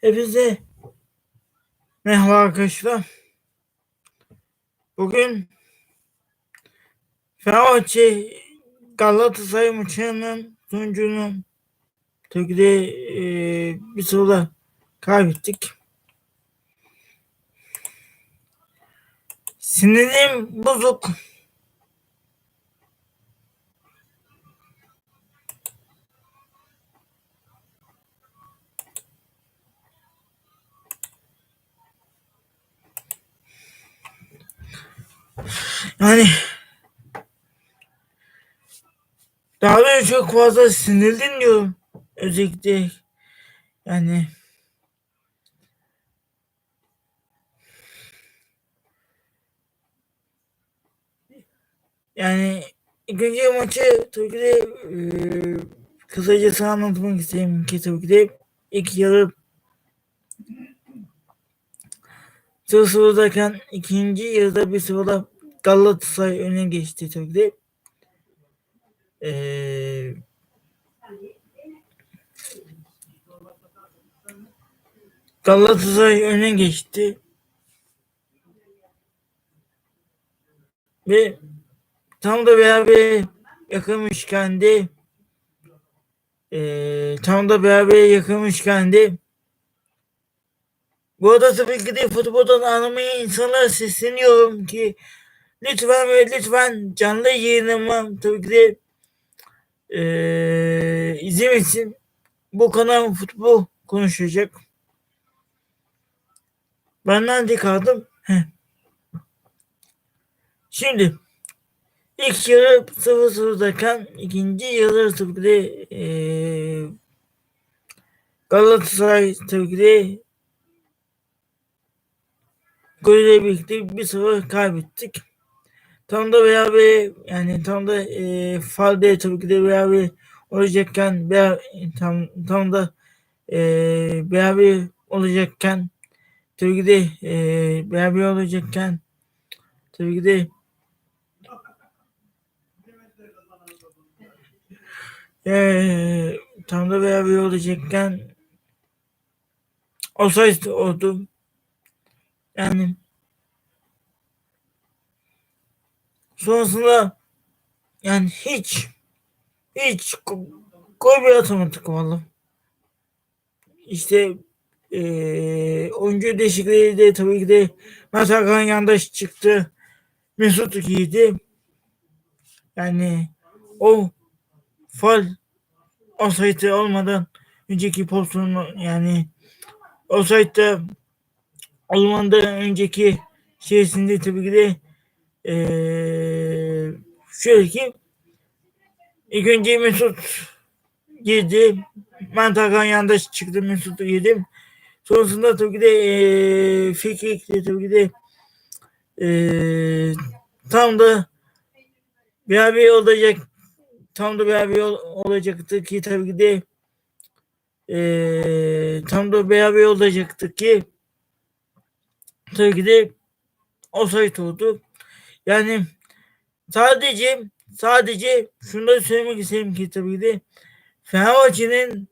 Hepinize merhaba arkadaşlar. Bugün Fenerbahçe Galatasaray maçının sonucunu Türkiye'de e, bir sırada kaybettik. Sinirim bozuk. Yani daha böyle çok fazla sinirliyim diyorum. Özellikle yani yani ikinci maçı Türkiye'de e, kısacası anlatmak isteyeyim ki Türkiye'de ilk yarı sıfır sıfırdayken ikinci yarıda bir sıfırda Galatasaray öne geçti Türkiye'de. Ee, Galatasaray öne geçti. Ve tam da beraber yakınmışken de e, tam da beraber yakınmışken de bu arada tabii ki de futboldan anlamayan insanlara sesleniyorum ki lütfen ve lütfen canlı yayınıma tabii ki de e, izlemesin. Bu kanal futbol konuşacak. Ben nerede kaldım? Heh. Şimdi ilk yarı 0-0'dayken ikinci yarı tabii ki e, Galatasaray tabii ki de golle birlikte bir sıfır kaybettik. Tam da beraber yani tam da e, Falde tabii ki de beraber olacakken beraber, tam, tam da e, beraber olacakken tabii ki de e, beraber olacakken tabii ki de e, tam da beraber olacakken olsaydı oldu. Yani sonrasında yani hiç hiç gol bir atamadık vallahi. İşte e, oyuncu değişikliği de tabii ki de Mert Hakan yandaş çıktı. Mesut giydi. Yani o fal offside olmadan önceki pozisyonu yani offside'da olmadan önceki şeysinde tabii ki de ee, şöyle ki ilk önce Mesut girdi. Mantakan yandaş çıktı Mesut'u yedim. Sonrasında tabii ki de e, Fikri tabii ki de e, tam da beraber olacak tam da beraber olacaktı ki tabii ki de e, tam da beraber olacaktı ki tabii ki de o sayı oldu. Yani sadece sadece şunu da söylemek isterim ki tabii ki de Fenerbahçe'nin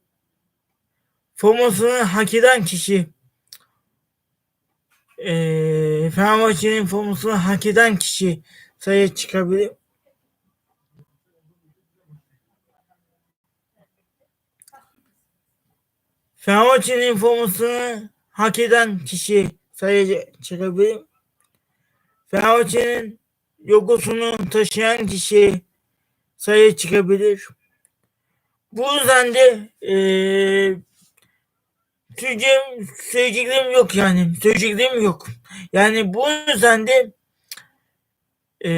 formasını hak eden kişi e, Fenerbahçe'nin formasını hak eden kişi sayı çıkabilir. Fenerbahçe'nin formasını hak eden kişi sayı çıkabilir. Fenerbahçe'nin logosunu taşıyan kişi sayı çıkabilir. Bu yüzden de e, söyleyeceğim, söyleyeceklerim yok yani. Söyleyeceklerim yok. Yani bu yüzden de e,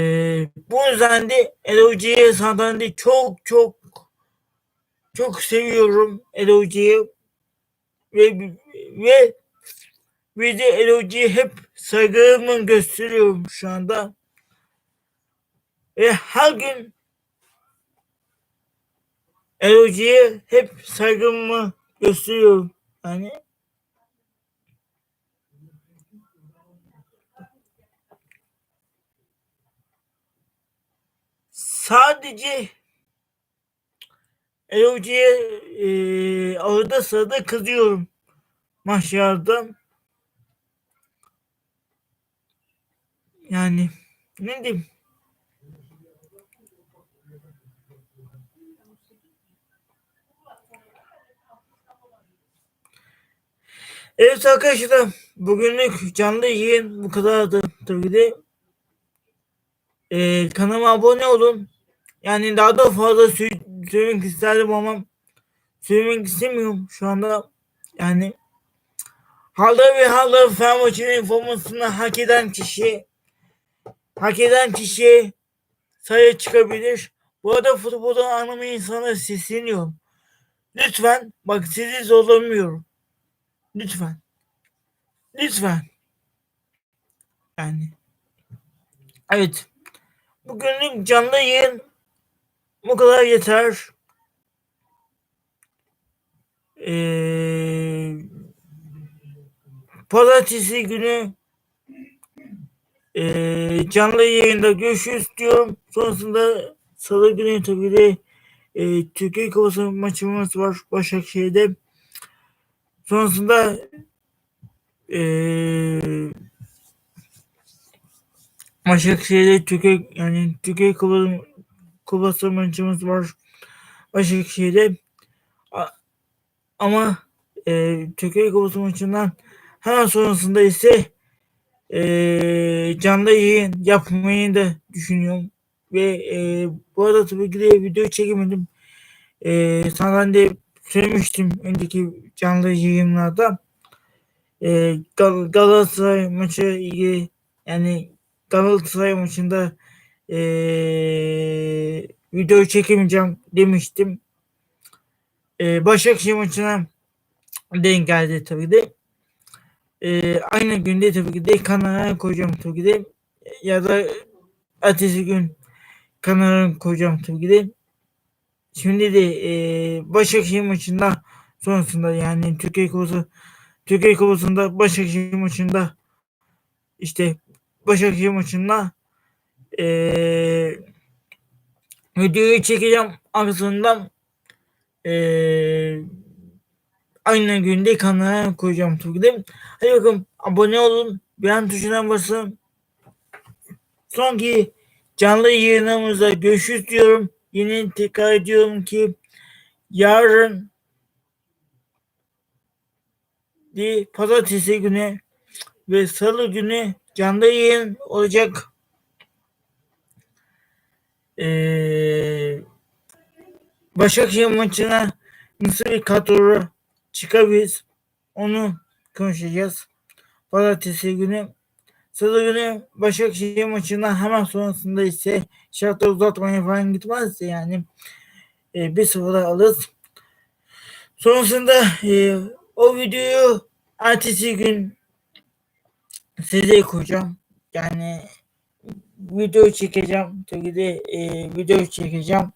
bu yüzden de Eloji'ye zaten de çok çok çok seviyorum Eloji'yi ve ve ve de Eloji'ye hep saygımı gösteriyorum şu anda. Ve her gün Eloji'ye hep saygımı gösteriyorum. Yani sadece Eloji'ye e, arada sırada kızıyorum. maçlarda yani ne diyeyim Evet arkadaşlar bugünlük canlı yayın bu kadardı tabii de. Ee, kanalıma abone olun. Yani daha da fazla sö- söylemek isterdim ama söylemek istemiyorum şu anda. Yani Halda ve halda Fenerbahçe'nin formasını hak eden kişi hak eden kişi sayı çıkabilir. Bu arada futboldan anlamayan insana sesleniyorum. Lütfen bak sizi zorlamıyorum. Lütfen. Lütfen. Yani. Evet. Bugünlük canlı yayın bu kadar yeter. Ee, pazartesi günü e, canlı yayında görüşürüz diyorum. Sonrasında salı günü tabii de e, Türkiye Kupası maçımız var Başakşehir'de. Sonrasında e, Başakşehir'de Türkiye yani Türkiye Kupası, Kupası maçımız var Başakşehir'de. Ama e, Türkiye Kupası maçından hemen sonrasında ise e, canlı yayın yapmayı da düşünüyorum. Ve e, bu arada tabii ki de video çekemedim. E, sana de söylemiştim önceki canlı yayınlarda. E, Gal Galatasaray maçı ilgili yani Galatasaray maçında e, video çekemeyeceğim demiştim. E, Başakşehir maçına denk geldi tabii de. E, aynı günde tabii ki de kanala koyacağım tabii ki de. Ya da ertesi gün kanala koyacağım tabii ki de. Şimdi de e, Başakşehir maçında sonrasında yani Türkiye Kupası Türkiye Kupası'nda Başakşehir maçında işte Başakşehir maçında e, videoyu çekeceğim arkasından e, aynı günde kanala koyacağım tabii ki de. Hadi bakalım abone olun. Beğen tuşuna basın. Sonki canlı yayınımızda görüşürüz diyorum. Yine tekrar ediyorum ki yarın bir pazartesi günü ve salı günü canlı yayın olacak. Ee, Başakşehir maçına nasıl bir kadro çıkabiliriz onu konuşacağız. Pazartesi günü Salı günü Başakşehir maçından hemen sonrasında ise şartlar uzatmaya falan gitmezse yani e, bir sıfıra alırız. Sonrasında e, o videoyu ertesi gün size koyacağım. Yani video çekeceğim. Tabii de e, video çekeceğim.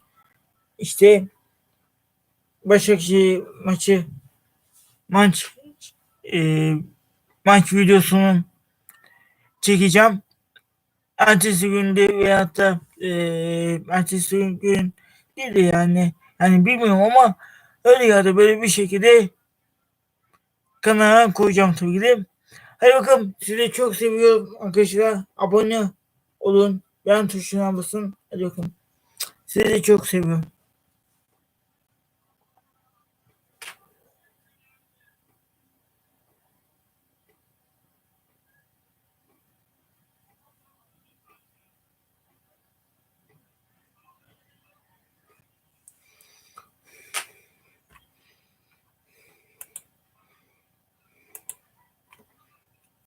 İşte Başakşehir maçı maç e, maç videosunun çekeceğim. Ertesi günde veyahut da e, ertesi gün değil de yani yani bilmiyorum ama öyle ya da böyle bir şekilde kanala koyacağım tabii ki de. Hadi bakalım sizi çok seviyorum arkadaşlar. Abone olun. Beğen tuşuna basın. Hadi bakalım. Sizi çok seviyorum.